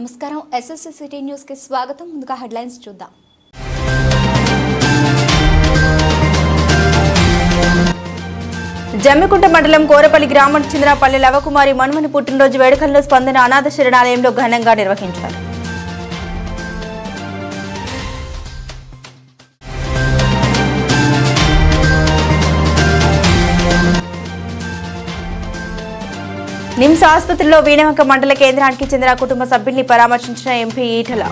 నమస్కారం. SSC city న్యూస్కి స్వాగతం. ముందుగా హెడ్లైన్స్ చూద్దాం. జమ్మికుంట మండలం కోరపల్లి గ్రామానికి చెందిన పల్లె లవకుమారి మనుమని పుట్టినరోజు వేడుకల్లో స్పందన అనాథ శరణాలయంలో ఘనంగా నిర్వహించారు. నిమ్స్ ఆసుపత్రిలో వీణవంక మండల కేంద్రానికి చెందిన కుటుంబ సభ్యుల్ని పరామర్శించిన ఎంపీ ఈటల.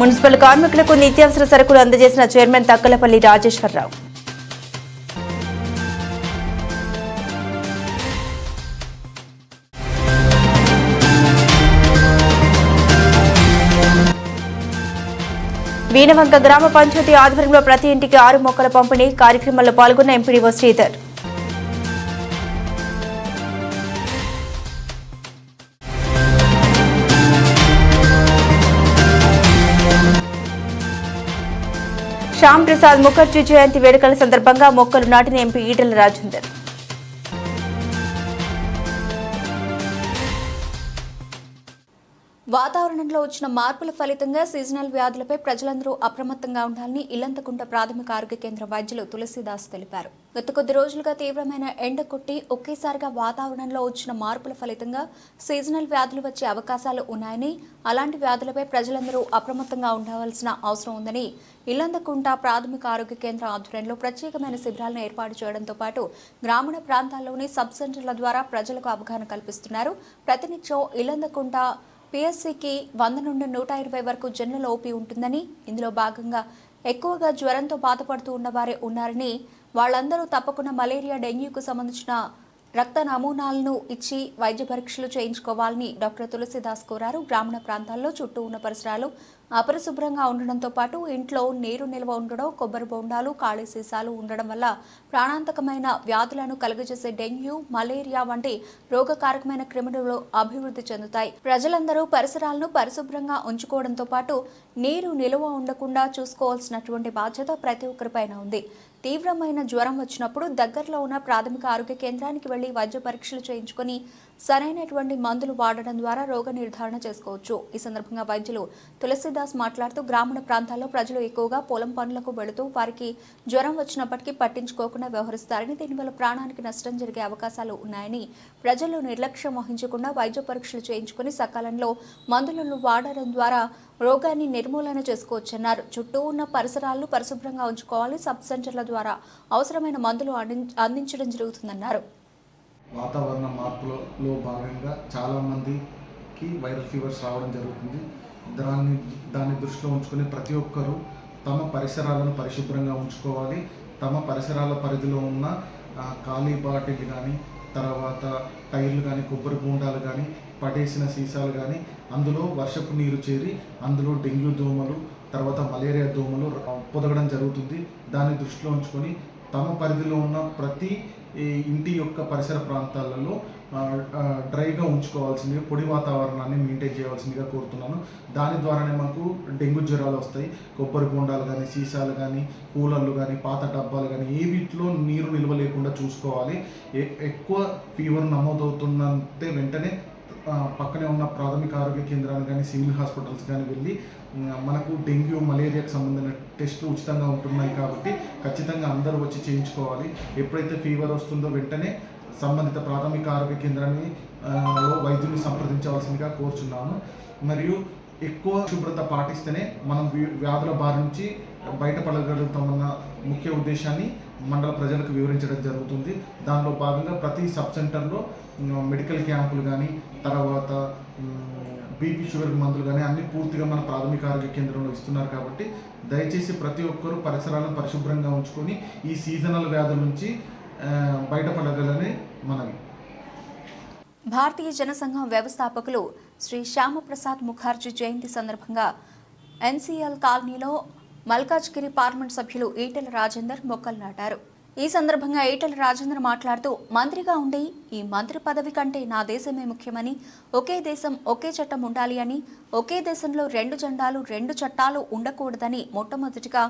మున్సిపల్ కార్మికులకు నిత్యావసర సరుకులు అందజేసిన చైర్మన్ తక్కలపల్లి రాజేశ్వరరావు. వీణవంక గ్రామ పంచాయతీ ఆధ్వర్యంలో ప్రతి ఇంటికి ఆరు మొక్కల పంపిణీ కార్యక్రమంలో పాల్గొన్న ఎంపీడీఓ శ్రీధర్. శ్యామ్ ప్రసాద్ ముఖర్జీ జయంతి వేడుకల సందర్భంగా మొక్కలు నాటిన ఎంపీ ఈటల రాజేందర్. వాతావరణంలో వచ్చిన మార్పుల ఫలితంగా సీజనల్ వ్యాధులపై ప్రజలందరూ అప్రమత్తంగా ఉండాలని ఇల్లంతకుంట ప్రాథమిక ఆరోగ్య కేంద్ర వైద్యులు తులసిదాస్ తెలిపారు. గత కొద్ది రోజులుగా తీవ్రమైన ఎండ కొట్టి ఒకేసారిగా వాతావరణంలో వచ్చిన మార్పుల ఫలితంగా సీజనల్ వ్యాధులు వచ్చే అవకాశాలు ఉన్నాయని అలాంటి వ్యాధులపై ప్రజలందరూ అప్రమత్తంగా ఉండవలసిన అవసరం ఉందని ఇల్లందకుంట ప్రాథమిక ఆరోగ్య కేంద్ర ఆధ్వర్యంలో ప్రత్యేకమైన శిబిరాలను ఏర్పాటు చేయడంతో పాటు గ్రామీణ ప్రాంతాల్లోని సబ్ సెంటర్ల ద్వారా ప్రజలకు అవగాహన కల్పిస్తున్నారు. ప్రతినిత్యం ఇల్లందకుంట పిఎస్సికి వంద నుండి నూట ఇరవై వరకు జనరల్ ఓపీ ఉంటుందని ఇందులో భాగంగా ఎక్కువగా జ్వరంతో బాధపడుతూ ఉన్నవారే ఉన్నారని వాళ్ళందరూ తప్పకుండా మలేరియా డెంగ్యూకు సంబంధించిన రక్త నమూనాలను ఇచ్చి వైద్య పరీక్షలు చేయించుకోవాలని డాక్టర్ తులసిదాస్ కోరారు. గ్రామీణ ప్రాంతాల్లో చుట్టూ ఉన్న పరిసరాలు అపరిశుభ్రంగా ఉండడంతో పాటు ఇంట్లో నీరు నిల్వ ఉండడం కొబ్బరి బొండాలు ఖాళీ సీసాలు ఉండడం వల్ల ప్రాణాంతకమైన వ్యాధులను కలుగజేసే డెంగ్యూ మలేరియా వంటి రోగకారకమైన క్రిములు అభివృద్ధి చెందుతాయి. ప్రజలందరూ పరిసరాలను పరిశుభ్రంగా ఉంచుకోవడంతో పాటు నీరు నిల్వ ఉండకుండా చూసుకోవాల్సినటువంటి బాధ్యత ప్రతి ఒక్కరిపైన ఉంది. తీవ్రమైన జ్వరం వచ్చినప్పుడు దగ్గరలో ఉన్న ప్రాథమిక ఆరోగ్య కేంద్రానికి వెళ్ళి వైద్య పరీక్షలు చేయించుకొని సరైనటువంటి మందులు వాడడం ద్వారా రోగ నిర్ధారణ చేసుకోవచ్చు. ఈ సందర్భంగా వైద్యులు తులసిదాస్ మాట్లాడుతూ గ్రామీణ ప్రాంతాల్లో ప్రజలు ఎక్కువగా పొలం పనులకు వెళుతూ వారికి జ్వరం వచ్చినప్పటికీ పట్టించుకోకుండా వ్యవహరిస్తారని దీనివల్ల ప్రాణానికి నష్టం జరిగే అవకాశాలు ఉన్నాయని ప్రజలు నిర్లక్ష్యం వహించకుండా వైద్య పరీక్షలు చేయించుకుని సకాలంలో మందులను వాడడం ద్వారా రోగాన్ని నిర్మూలన చేసుకోవచ్చన్నారు. చుట్టూ ఉన్న పరిసరాలను పరిశుభ్రంగా ఉంచుకోవాలి సబ్ సెంటర్ల ద్వారా అవసరమైన మందులు అందించడం జరుగుతుందన్నారు. వాతావరణ మార్పులలో భాగంగా చాలామందికి వైరల్ ఫీవర్స్ రావడం జరుగుతుంది. దాన్ని దాన్ని దృష్టిలో ఉంచుకొని ప్రతి ఒక్కరూ తమ పరిసరాలను పరిశుభ్రంగా ఉంచుకోవాలి. తమ పరిసరాల పరిధిలో ఉన్న ఖాళీ బాటిల్ కానీ తర్వాత టైర్లు కానీ కొబ్బరి బూండాలు కానీ పడేసిన సీసాలు కానీ అందులో వర్షపు నీరు చేరి అందులో డెంగ్యూ దోమలు తర్వాత మలేరియా దోమలు పొదగడం జరుగుతుంది. దాన్ని దృష్టిలో ఉంచుకొని తమ పరిధిలో ఉన్న ప్రతి ఇంటి యొక్క పరిసర ప్రాంతాలలో డ్రైగా ఉంచుకోవాల్సిందిగా పొడి వాతావరణాన్ని మెయింటైన్ చేయవలసిందిగా కోరుతున్నాను. దాని ద్వారానే మాకు డెంగ్యూ జ్వరాలు వస్తాయి. కొబ్బరి బొండాలు కానీ సీసాలు కానీ కూలర్లు కానీ పాత డబ్బాలు కానీ ఏ వీటిలో నీరు నిల్వ లేకుండా చూసుకోవాలి. ఎ- ఎక్కువ ఫీవర్ నమోదవుతుందంటే వెంటనే పక్కనే ఉన్న ప్రాథమిక ఆరోగ్య కేంద్రాలు కానీ సివిల్ హాస్పిటల్స్ కానీ వెళ్ళి మనకు డెంగ్యూ మలేరియాకు సంబంధించిన టెస్టులు ఉచితంగా ఉంటున్నాయి కాబట్టి ఖచ్చితంగా అందరూ వచ్చి చేయించుకోవాలి. ఎప్పుడైతే ఫీవర్ వస్తుందో వెంటనే సంబంధిత ప్రాథమిక ఆరోగ్య కేంద్రాన్ని ఆ, వైద్యుని సంప్రదించవలసిందిగా కోరుచున్నాను మరియు ఎక్కువ శుభ్రత పాటిస్తేనే మనం వీ- వ్యాధుల బారి నుంచి బయటపడగలుగుతామన్న ముఖ్య ఉద్దేశాన్ని మండల ప్రజలకు వివరించడం జరుగుతుంది. దానిలో భాగంగా ప్రతి సబ్ సెంటర్లో మెడికల్ క్యాంపులు కానీ తర్వాత బీపీ షుగర్ మందులు కానీ అన్ని పూర్తిగా మన ప్రాథమిక ఆరోగ్య కేంద్రంలో ఇస్తున్నారు కాబట్టి దయచేసి ప్రతి ఒక్కరూ పరిసరాలను పరిశుభ్రంగా ఉంచుకొని ఈ సీజనల్ వ్యాధుల నుంచి బయటపడగలని మనవి. భారతీయ జనసంఘం వ్యవస్థాపకులు శ్రీ శ్యామప్రసాద్ ముఖర్జీ జయంతి సందర్భంగా ఎన్సీఎల్ కాలనీలో మల్కాజ్గిరి పార్లమెంట్ సభ్యులు ఈటెల రాజేందర్ మొక్కలు నాటారు. ఈ సందర్భంగా ఈటెల రాజేందర్ మాట్లాడుతూ మంత్రిగా ఉండి ఈ మంత్రి పదవి కంటే నా దేశమే ముఖ్యమని ఒకే దేశం ఒకే చట్టం ఉండాలి అని ఒకే దేశంలో రెండు జెండాలు రెండు చట్టాలు ఉండకూడదని మొట్టమొదటిగా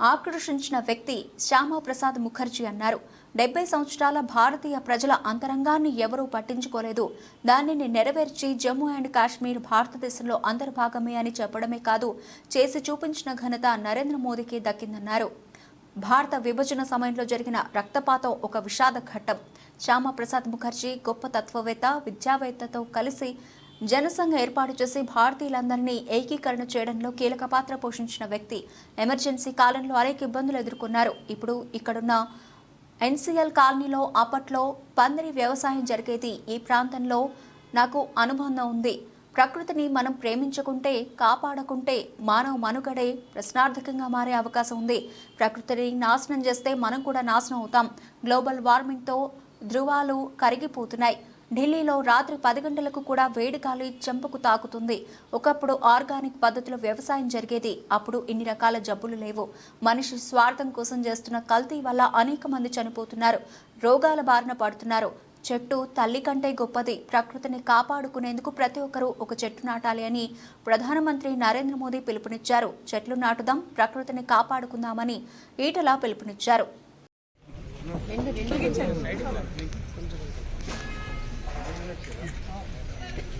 ఆకర్షించిన వ్యక్తి శ్యామాప్రసాద్ ముఖర్జీ అన్నారు. డెబ్బై సంవత్సరాల భారతీయ ప్రజల అంతరంగాన్ని ఎవరూ పట్టించుకోలేదు. దానిని నెరవేర్చి జమ్మూ అండ్ కాశ్మీర్ భారతదేశంలో అంతర్భాగమే అని చెప్పడమే కాదు చేసి చూపించిన ఘనత నరేంద్ర మోదీకి దక్కిందన్నారు. భారత విభజన సమయంలో జరిగిన రక్తపాతం ఒక విషాద ఘట్టం. శ్యామప్రసాద్ ముఖర్జీ గొప్ప తత్వవేత్త విద్యావేత్తతో కలిసి జనసంఘ ఏర్పాటు చేసి భారతీయులందరినీ ఏకీకరణ చేయడంలో కీలక పాత్ర పోషించిన వ్యక్తి. ఎమర్జెన్సీ కాలంలో అనేక ఇబ్బందులు ఎదుర్కొన్నారు. ఇప్పుడు ఇక్కడున్న ఎన్సీఎల్ కాలనీలో అప్పట్లో పందిరి వ్యవసాయం జరిగేది ఈ ప్రాంతంలో. నాకు అనుబంధం ఉంది. ప్రకృతిని మనం ప్రేమించుకుంటే కాపాడకుంటే మానవ మనుగడే ప్రశ్నార్థకంగా మారే అవకాశం ఉంది. ప్రకృతిని నాశనం చేస్తే మనం కూడా నాశనం అవుతాం. గ్లోబల్ వార్మింగ్తో ధృవాలు కరిగిపోతున్నాయి. ఢిల్లీలో రాత్రి పది గంటలకు కూడా వేడి గాలి చెంపకు తాకుతుంది. ఒకప్పుడు ఆర్గానిక్ పద్ధతిలో వ్యవసాయం జరిగేది. అప్పుడు ఇన్ని రకాల జబ్బులు లేవు. మనిషి స్వార్థం కోసం చేస్తున్న కల్తీ వల్ల అనేక మంది చనిపోతున్నారు. రోగాల బారిన పడుతున్నారు. చెట్టు తల్లి కంటే గొప్పది. ప్రకృతిని కాపాడుకునేందుకు ప్రతి ఒక్కరూ ఒక చెట్టు నాటాలి అని ప్రధానమంత్రి నరేంద్ర మోదీ పిలుపునిచ్చారు. చెట్లు నాటుదాం ప్రకృతిని కాపాడుకుందామని ఈటల పిలుపునిచ్చారు.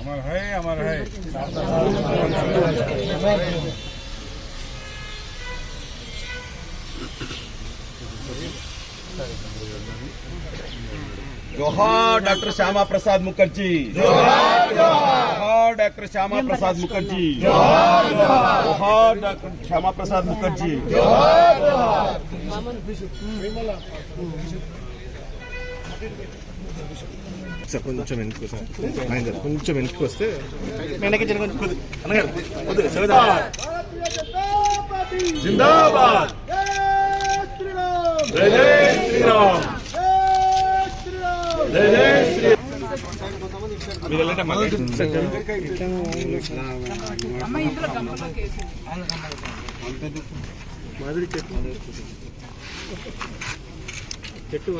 अमर है अमर है। जोहार डॉक्टर श्यामा प्रसाद मुखर्जी। जोहार डॉक्टर श्यामा प्रसाद मुखर्जी। जोहार डॉक्टर श्यामा प्रसाद मुखर्जी। సార్ కొంచెం వెనక్కి సార్ ఆయన కొంచెం వెనక్కి వస్తే. వెనక్కి మాదిరి చెట్టు చెట్టు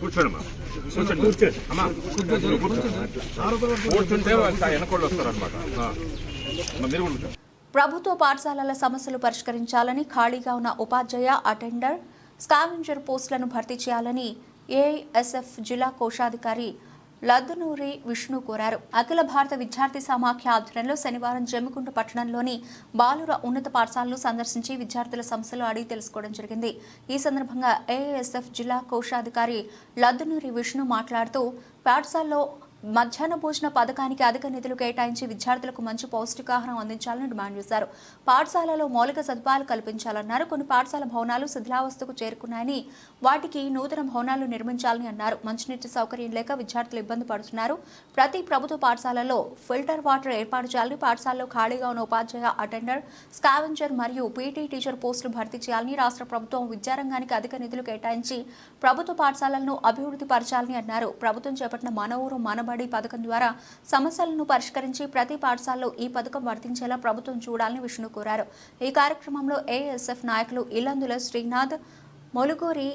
కూర్చోండి అమ్మా. కూర్చోండి. కూర్చోండి. అమ్మా కూర్చోండి. కూర్చుంటే వెనకోళ్ళు వస్తారనమాట మీరు కూర్చోండి. ప్రభుత్వ పాఠశాలల సమస్యలు పరిష్కరించాలని ఖాళీగా ఉన్న ఉపాధ్యాయ అటెండర్ స్కావెంజర్ పోస్టులను భర్తీ చేయాలని ఏఐఎస్ఎఫ్ జిల్లా కోశాధికారి లద్దునూరి విష్ణు కోరారు. అఖిల భారత విద్యార్థి సమాఖ్య ఆధ్వర్యంలో శనివారం జమ్మికుంట పట్టణంలోని బాలుర ఉన్నత పాఠశాలను సందర్శించి విద్యార్థుల సమస్యలు అడిగి తెలుసుకోవడం జరిగింది. ఈ సందర్భంగా ఏఎస్ఎఫ్ జిల్లా కోశాధికారి లద్దునూరి విష్ణు మాట్లాడుతూ పాఠశాలలో మధ్యాహ్న భోజన పథకానికి అధిక నిధులు కేటాయించి విద్యార్థులకు మంచి పౌష్టికాహారం అందించాలని డిమాండ్ చేశారు. పాఠశాలలో మౌలిక సదుపాయాలు కల్పించాలన్నారు. కొన్ని పాఠశాల భవనాలు శిథిలావస్థకు చేరుకున్నాయని వాటికి నూతన భవనాలు నిర్మించాలని అన్నారు. మంచినీటి సౌకర్యం లేక విద్యార్థులు ఇబ్బంది పడుతున్నారు. ప్రతి ప్రభుత్వ పాఠశాలలో ఫిల్టర్ వాటర్ ఏర్పాటు చేయాలని పాఠశాలలో ఖాళీగా ఉన్న ఉపాధ్యాయ అటెండర్ స్కావెంజర్ మరియు పీటీ టీచర్ పోస్టులు భర్తీ చేయాలని రాష్ట్ర ప్రభుత్వం విద్యారంగానికి అధిక నిధులు కేటాయించి ప్రభుత్వ పాఠశాలలను అభివృద్ధి పరచాలని అన్నారు. ప్రభుత్వం చేపట్టిన మన ఊరు మనబడి పథకం ద్వారా సమస్యలను పరిష్కరించి ప్రతి పాఠశాలలో ఈ పథకం వర్తించేలా ప్రభుత్వం చూడాలని విష్ణు కోరారు. ఈ కార్యక్రమంలో ఏఎస్ఎఫ్ నాయకులు ఇల్లందుల శ్రీనాథ్ మొలుగూరి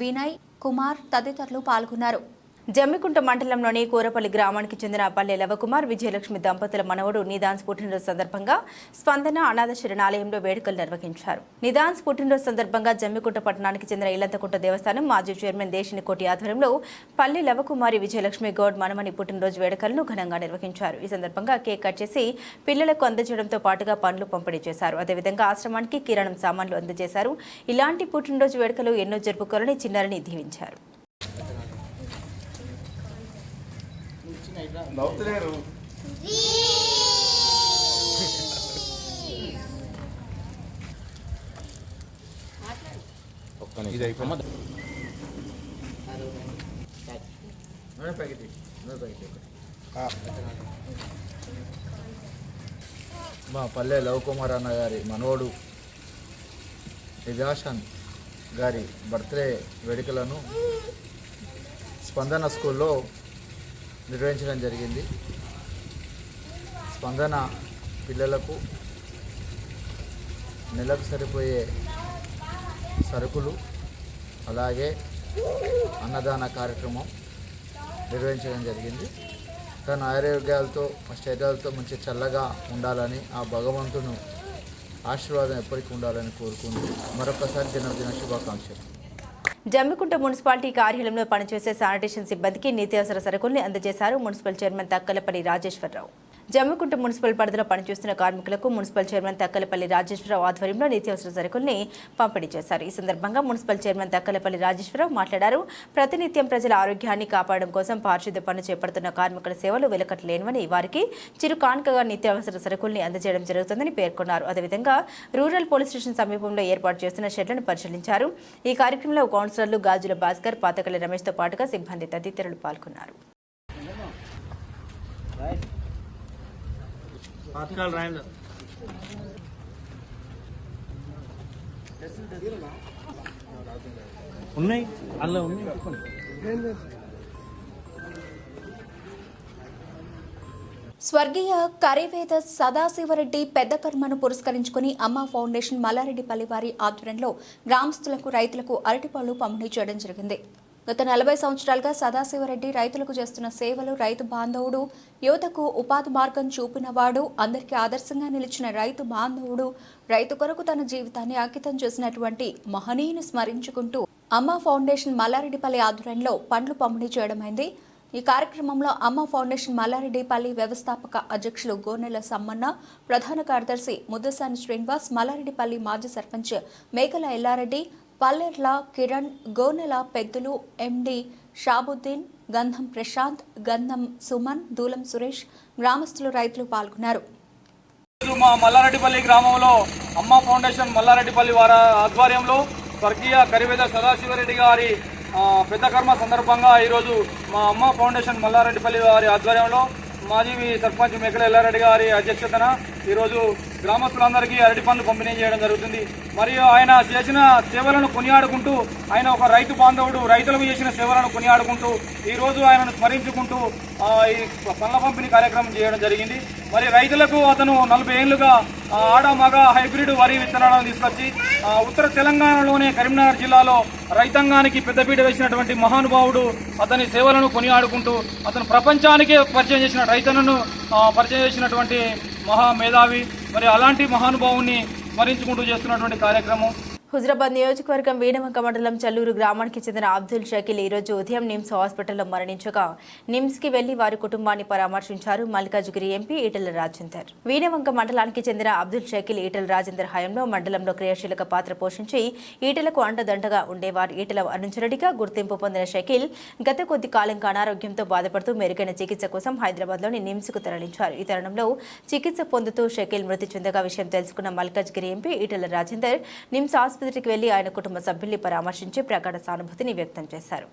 వినయ్ కుమార్ తదితరులు పాల్గొన్నారు. జమ్మికుంట మండలంలోని కూరపల్లి గ్రామానికి చెందిన పల్లె లవకుమార్ విజయలక్ష్మి దంపతుల మనవడు నిదాన్స్ పుట్టినరోజు సందర్భంగా స్పందన అనాథ శరణాలయంలో వేడుకలు నిర్వహించారు. నిదాన్స్ పుట్టినరోజు సందర్భంగా జమ్మికుంట పట్టణానికి చెందిన ఇల్లంతకుంట దేవస్థానం మాజీ చైర్మన్ దేశిని కోటి ఆధ్వర్యంలో పల్లె లవకుమారి విజయలక్ష్మి గౌడ్ మనమని పుట్టినరోజు వేడుకలను ఘనంగా నిర్వహించారు. ఈ సందర్భంగా కేక్ కట్ చేసి పిల్లలకు అందజేయడంతో పాటుగా పండ్లు పంపిణీ చేశారు. అదేవిధంగా ఆశ్రమానికి కిరణం సామాన్లు అందజేశారు. ఇలాంటి పుట్టినరోజు వేడుకలు ఎన్నో జరుపుకోవాలని చిన్నారిని దీవించారు. ఇది అయిపోయింది? మా పల్లె లవ్ కుమార్ అన్న గారి మనవడు నిదాషన్ గారి బర్త్డే వేడుకలను స్పందన స్కూల్లో నిర్వహించడం జరిగింది. స్పందన పిల్లలకు నెలకు సరిపోయే సరుకులు అలాగే అన్నదాన కార్యక్రమం నిర్వహించడం జరిగింది. తన ఆరోగ్యాలతో శరీరాలతో మంచి చల్లగా ఉండాలని ఆ భగవంతును ఆశీర్వాదం ఎప్పటికీ ఉండాలని కోరుకుంటూ మరొకసారి జన్మదిన శుభాకాంక్షలు. జమ్మికుంట మున్సిపాలిటీ కార్యాలయంలో పనిచేసే శానిటేషన్ సిబ్బందికి నిత్యావసర సరుకుల్ని అందజేశారు municipal chairman Takkalapalli Rajeshwararao. Jammikunta municipal పరిధిలో పనిచేస్తున్న కార్మికులకు మున్సిపల్ చైర్మన్ తక్కలపల్లి రాజేశ్వరరావు ఆధ్వర్యంలో నిత్యావసర సరుకుల్ని పంపిణీ చేశారు. ఈ సందర్భంగా మున్సిపల్ చైర్మన్ తక్కలపల్లి రాజేశ్వరరావు మాట్లాడారు. ప్రతినిత్యం ప్రజల ఆరోగ్యాన్ని కాపాడడం కోసం పారిశుద్ధ్య పనులు చేపడుతున్న కార్మికుల సేవలు వెలకట్లేనివని వారికి చిరు కానుకగా నిత్యావసర సరుకుల్ని అందజేయడం జరుగుతుందని పేర్కొన్నారు. అదేవిధంగా రూరల్ పోలీస్ స్టేషన్ సమీపంలో ఏర్పాటు చేస్తున్న షెడ్లను పరిశీలించారు. ఈ కార్యక్రమంలో కౌన్సిలర్లు గాజుల భాస్కర్ పాతకల్లి రమేష్తో పాటుగా సిబ్బంది తదితరులు పాల్గొన్నారు. ఉన్నాయి? అందులో ఉన్నాయి? స్వర్గీయ కరివేద సదాశివరెడ్డి పెద్ద కర్మను పురస్కరించుకుని అమ్మ ఫౌండేషన్ మల్లారెడ్డిపల్లి వారి ఆధ్వర్యంలో గ్రామస్తులకు రైతులకు అరటిపళ్ళు పంపిణీ చేయడం జరిగింది. గత నలభై సంవత్సరాలుగా సదాశివరెడ్డి రైతులకు చేస్తున్న సేవలు రైతు బాంధవుడు యువతకు ఉపాధి మార్గం చూపినవాడు అందరికీ ఆదర్శంగా నిలిచిన రైతు బాంధవుడు రైతు కొరకు తన జీవితాన్ని అంకితం చేసినటువంటి మహనీయుని స్మరించుకుంటూ అమ్మ ఫౌండేషన్ మల్లారెడ్డిపల్లి ఆధ్వర్యంలో పండ్లు పంపిణీ చేయడమైంది. ఈ కార్యక్రమంలో అమ్మ ఫౌండేషన్ మల్లారెడ్డిపల్లి వ్యవస్థాపక అధ్యక్షులు గోనెల సమ్మన్న ప్రధాన కార్యదర్శి ముద్దసాని శ్రీనివాస్ మల్లారెడ్డిపల్లి మాజీ సర్పంచ్ మేకల ఎల్లారెడ్డి పల్లెట్ల కిరణ్ గోనెల పెద్దులు ఎండి షాబుద్దీన్ గంధం ప్రశాంత్ గంధం సుమన్ దూలం సురేష్ గ్రామస్తులు రైతులు పాల్గొన్నారు. మా మల్లారెడ్డిపల్లి గ్రామంలో అమ్మ ఫౌండేషన్ మల్లారెడ్డిపల్లి వారి ఆధ్వర్యంలో స్వర్గీయ కరివేద సదాశివరెడ్డి గారి పెద్ద కర్మ సందర్భంగా ఈరోజు మా అమ్మ ఫౌండేషన్ మల్లారెడ్డిపల్లి వారి ఆధ్వర్యంలో మాజీ సర్పంచ్ మేకల ఎల్లారెడ్డి గారి అధ్యక్షతన ఈరోజు గ్రామస్తులందరికీ అరటి పండ్లు పంపిణీ చేయడం జరుగుతుంది. మరియు ఆయన చేసిన సేవలను కొనియాడుకుంటూ ఆయన ఒక రైతు బాంధవుడు రైతులకు చేసిన సేవలను కొనియాడుకుంటూ ఈరోజు ఆయనను స్మరించుకుంటూ ఈ పండ్ల పంపిణీ కార్యక్రమం చేయడం జరిగింది. మరి రైతులకు అతను నలభై ఏళ్ళుగా ఆడ మగ హైబ్రిడ్ వరి విత్తనాలను తీసుకొచ్చి ఉత్తర తెలంగాణలోనే కరీంనగర్ జిల్లాలో రైతాంగానికి పెద్దపీట వేసినటువంటి మహానుభావుడు అతని సేవలను కొనియాడుకుంటూ అతను ప్రపంచానికే పరిచయం చేసిన రైతులను పరిచయం చేసినటువంటి మహా మేధావి మరి అలాంటి మహానుభావుని స్మరించుకుంటూ చేస్తున్నటువంటి కార్యక్రమం హుజరాబాద్ నియోజకవర్గం వీణవంక మండలం చల్లూరు గ్రామానికి చెందిన అబ్దుల్ షకీల్ ఈ రోజు ఉదయం నిమ్స్ హాస్పిటల్లో మరణించగా నిమ్స్కి వెళ్ళి వారి కుటుంబాన్ని పరామర్శించారు మల్కాజ్గిరి ఎంపీ ఈటల రాజేందర్. వీణవంక మండలానికి చెందిన అబ్దుల్ షకీల్ ఈటల రాజేందర్ హయాంలో మండలంలో క్రియాశీలక పాత్ర పోషించి ఈటలకు అండదండగా ఉండేవారు. ఈటల అనుచరుడిగా గుర్తింపు పొందిన షకీల్ గత కొద్ది కాలంగా అనారోగ్యంతో బాధపడుతూ మెరుగైన చికిత్స కోసం హైదరాబాద్లోని నిమ్స్కు తరలించారు. ఈ తరుణంలో చికిత్స పొందుతూ షకీల్ మృతి చెందగా విషయం తెలుసుకున్న మల్కాజ్గిరి ఎంపీ ఈటల రాజేందర్ నిమ్స్ ఆసుపత్రికి వెళ్ళి ఆయన కుటుంబ సభ్యుల్ని పరామర్శించి ప్రగాఢ సానుభూతిని వ్యక్తం చేశారు.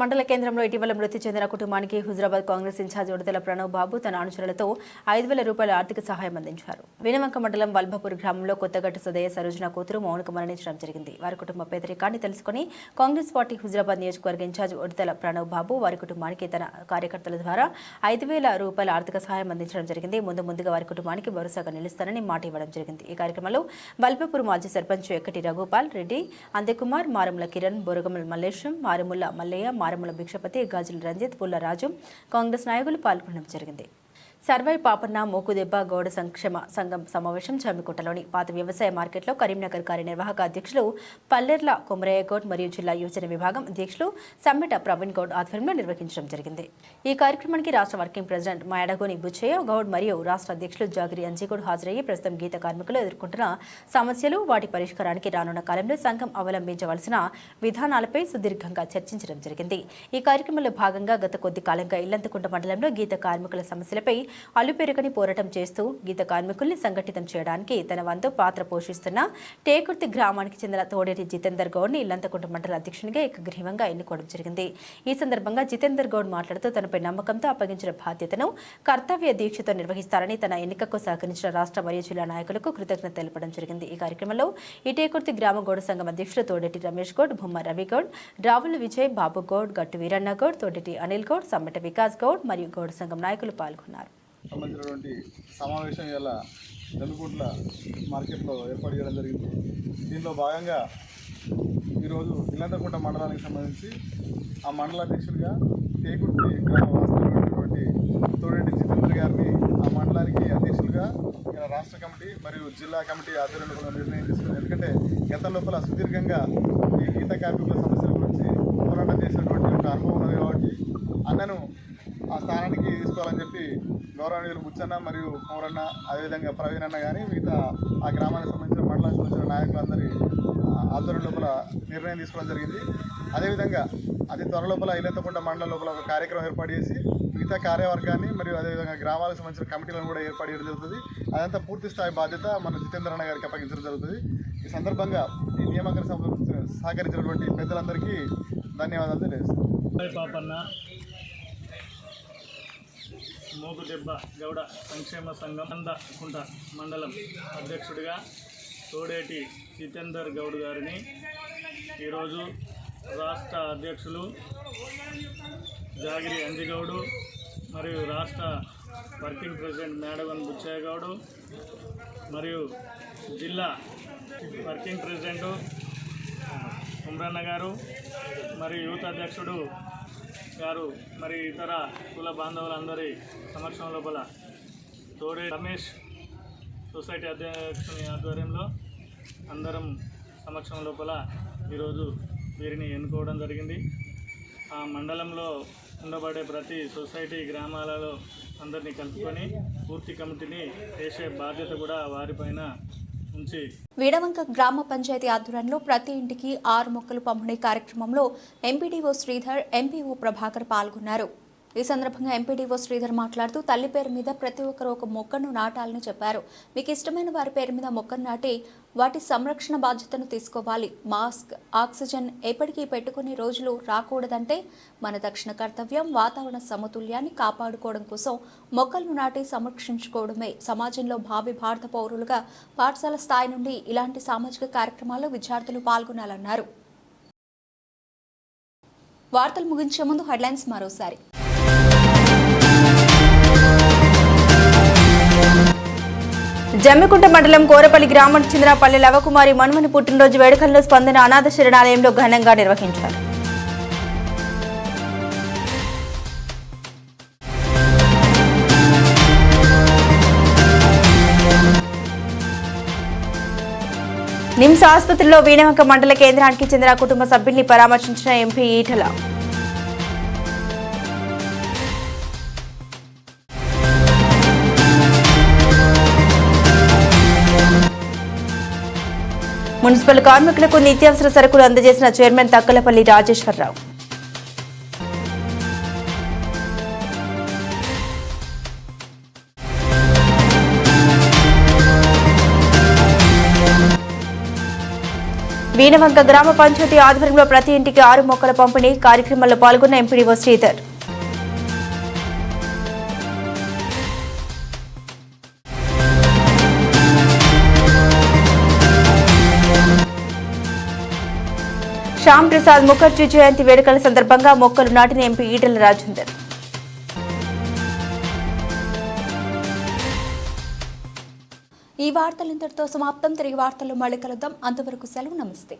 మండల కేంద్రంలో ఇటీవల మృతి చెందిన కుటుంబానికి హుజరాబాద్ కాంగ్రెస్ ఇన్ఛార్జ్ ఉడతల ప్రణవ్ బాబు తన అనుచరులతో ఐదు వేల రూపాయల ఆర్థిక సహాయం అందించారు. వీణవంక మండలం వల్భపూర్ గ్రామంలో కొత్తగట్టు సదయ సరోజన కూతురు మౌనిక మరణించడం జరిగింది. వారి కుటుంబ పేదరికాన్ని తెలుసుకుని కాంగ్రెస్ పార్టీ హుజరాబాద్ నియోజకవర్గ ఇన్ఛార్జ్ ఉడతల ప్రణవ్ బాబు వారి కుటుంబానికి తన కార్యకర్తల ద్వారా ఐదు వేల రూపాయల ఆర్థిక సహాయం అందించడం జరిగింది. ముందు ముందుగా వారి కుటుంబానికి భరోసాగా నిలుస్తానని మాట ఇవ్వడం జరిగింది. ఈ కార్యక్రమంలో వల్భపూర్ మాజీ సర్పంచ్ ఎక్కటి రఘుపాల్ రెడ్డి అందకుమార్ మారముల కిరణ్ బొరగమల్ మల్లేశం మారుముల మల్లయ్య మారుమూల భిక్షపతి గాజుల రంజిత్ పుల్లరాజు కాంగ్రెస్ నాయకులు పాల్గొనడం జరిగింది. సర్వై పాపన్న మోకుదెబ్బ గౌడ సంక్షేమ సంఘం సమావేశం జమ్మికుంటలోని పాత వ్యవసాయ మార్కెట్లో కరీంనగర్ కార్యనిర్వాహక అధ్యక్షులు పల్లెర్ల కొమరయ్య గౌడ్ మరియు జిల్లా యోజన విభాగం అధ్యక్షులు సమ్మెట ప్రవీణ్ గౌడ్ ఆధ్వర్యంలో నిర్వహించడం జరిగింది. ఈ కార్యక్రమానికి రాష్ట్ర వర్కింగ్ ప్రెసిడెంట్ మాయడగోని బుచ్చయ్య గౌడ్ మరియు రాష్ట్ర అధ్యక్షులు జాగిరి అంజీగౌడ్ హాజరయ్యి ప్రస్తుతం గీత కార్మికులు ఎదుర్కొంటున్న సమస్యలు వాటి పరిష్కారానికి రానున్న కాలంలో సంఘం అవలంబించవలసిన విధానాలపై సుదీర్ఘంగా చర్చించడం జరిగింది. ఈ కార్యక్రమంలో భాగంగా గత కొద్ది కాలంగా ఇల్లంతకుంట మండలంలో గీత కార్మికుల సమస్యలపై అలుపెరుగని పోరాటం చేస్తూ గీత కార్మికుల్ని సంఘటితం చేయడానికి తన వంతు పాత్ర పోషిస్తున్న టేకుర్తి గ్రామానికి చెందిన తోడేటి జితేందర్ గౌడ్ని ఇల్లంతకుంట మండల అధ్యక్షునిగా ఏకగ్రీవంగా ఎన్నుకోవడం జరిగింది. ఈ సందర్భంగా జితేందర్ గౌడ్ మాట్లాడుతూ తనపై నమ్మకంతో అప్పగించిన బాధ్యతను కర్తవ్య దీక్షతో నిర్వహిస్తారని తన ఎన్నికకు సహకరించిన రాష్ట్ర మరియు జిల్లా నాయకులకు కృతజ్ఞత తెలపడం జరిగింది. ఈ కార్యక్రమంలో ఈ టేకుర్తి గ్రామ గౌడ సంఘం అధ్యక్షుడు తోడేటి రమేష్ గౌడ్ బొమ్మ రవిగౌడ్ రావుల విజయ్ బాబు గౌడ్ గట్టు వీరన్న గౌడ్ తోడేటి అనిల్ గౌడ్ సమ్మెట వికాస్ గౌడ్ మరియు గౌడ సంఘం నాయకులు పాల్గొన్నారు. సంబంధించినటువంటి సమావేశం ఇలా జమ్మికుంట్ల మార్కెట్లో ఏర్పాటు చేయడం జరిగింది. దీనిలో భాగంగా ఈరోజు ఇల్లంతకుంట మండలానికి సంబంధించి ఆ మండల అధ్యక్షుడిగా టేకుర్తి గ్రామ వాస్తవమైనటువంటి తోడేటి జితేంద్ర గారిని ఆ మండలానికి అధ్యక్షులుగా ఇక్కడ రాష్ట్ర కమిటీ మరియు జిల్లా కమిటీ ఆధ్వర్యంలో కూడా నిర్ణయం తీసుకుంది ఎందుకంటే గత లోపల సుదీర్ఘంగా ఈ గీత కార్మికుల సమస్యల గురించి పోరాటం చేసినటువంటి ఒక అనుభవం ఉన్నది కాబట్టి అన్నను ఆ స్థానానికి తీసుకోవాలని చెప్పి గౌరవనీయులు బుచ్చన్న మరియు కోరన్న అదేవిధంగా ప్రవీణ్ అన్న కానీ మిగతా ఆ గ్రామానికి సంబంధించిన మండలానికి సంబంధించిన నాయకులందరి ఆధ్వర్యం లోపల నిర్ణయం తీసుకోవడం జరిగింది. అదేవిధంగా అతి త్వర లోపల ఇల్లెత్తకుంట మండలం లోపల ఒక కార్యక్రమం ఏర్పాటు చేసి మిగతా కార్యవర్గాన్ని మరియు అదేవిధంగా గ్రామాలకు సంబంధించిన కమిటీలను కూడా ఏర్పాటు చేయడం జరుగుతుంది. అదంతా పూర్తి స్థాయి బాధ్యత మన జితేంద్ర అన్న గారికి అప్పగించడం జరుగుతుంది. ఈ సందర్భంగా ఈ నియామకానికి సహకరించినటువంటి పెద్దలందరికీ ధన్యవాదాలు తెలియజేస్తాను పాపన్న మోగుదెబ్బ గౌడ సంక్షేమ సంఘం కుంట మండలం అధ్యక్షుడిగా తోడేటి జితేందర్ గౌడ్ గారిని ఈరోజు రాష్ట్ర అధ్యక్షులు జాగిరి అంజిగౌడు మరియు రాష్ట్ర వర్కింగ్ ప్రెసిడెంట్ మేడవన్ బుచ్చయ్య గౌడు మరియు జిల్లా వర్కింగ్ ప్రెసిడెంటు కుమ్రన్న గారు మరియు యూత్ అధ్యక్షుడు గారు మరి ఇతర కుల బాంధవులందరి సమక్షం లోపల తోడే రమేష్ సొసైటీ అధ్యక్షుని ఆధ్వర్యంలో అందరం సమక్షం లోపల ఈరోజు వీరిని ఎన్నుకోవడం జరిగింది. ఆ మండలంలో ఉండబడే ప్రతి సొసైటీ గ్రామాలలో అందరినీ కలుపుకొని పూర్తి కమిటీని చేసే బాధ్యత కూడా వారిపైన వీడవంక గ్రామ పంచాయతీ ఆధ్వర్యంలో ప్రతి ఇంటికి ఆరు మొక్కలు పంపిణీ కార్యక్రమంలో ఎంపీడీఓ శ్రీధర్ ఎంపీఓ ప్రభాకర్ పాల్గొన్నారు. ఈ సందర్భంగా ఎంపీడీఓ శ్రీధర్ మాట్లాడుతూ తల్లి పేరు మీద ప్రతి ఒక్కరు ఒక మొక్కను నాటాలని చెప్పారు. మీకు ఇష్టమైన వారి పేరు మీద మొక్కను నాటి వాటి సంరక్షణ బాధ్యతను తీసుకోవాలి. మాస్క్ ఆక్సిజన్ ఎప్పటికీ పెట్టుకునే రోజులు రాకూడదంటే మన దక్షిణ కర్తవ్యం వాతావరణ సమతుల్యాన్ని కాపాడుకోవడం కోసం మొక్కలను నాటి సంరక్షించుకోవడమే. సమాజంలో భావి భారత పౌరులుగా పాఠశాల స్థాయి నుండి ఇలాంటి సామాజిక కార్యక్రమాల్లో విద్యార్థులు పాల్గొనాలన్నారు. వార్తలు ముగించే ముందు హెడ్లైన్స్ మరోసారి. జమ్మికుంట మండలం కోరపల్లి గ్రామానికి చెందిన పల్లె లవకుమారి మనుమని పుట్టినరోజు వేడుకల్లో స్పందన అనాథ శరణాలయంలో ఘనంగా నిర్వహించారు. నిమ్స్ ఆసుపత్రిలో వీణవంక మండల కేంద్రానికి చెందిన కుటుంబ సభ్యుల్ని పరామర్శించిన ఎంపీ ఈటల. మున్సిపల్ కార్మికులకు నిత్యావసర సరుకులు అందజేసిన చైర్మన్ తక్కలపల్లి రాజేశ్వరరావు. వీణవంక గ్రామ పంచాయతీ ఆధ్వర్యంలో ప్రతి ఇంటికి ఆరు మొక్కల పంపిణీ కార్యక్రమంలో పాల్గొన్న ఎంపీడీఓ శ్రీధర్. శ్యామ్ ప్రసాద్ ముఖర్జీ జయంతి వేడుకల సందర్భంగా మొక్కలు నాటిన ఎంపీ ఈటల రాజేందర్. ఈ వార్తలు ఇంతటితో సమాప్తం. తిరిగి వార్తల్లో మళ్ళీ కలుద్దాం. అంతవరకు సెలవు. నమస్తే.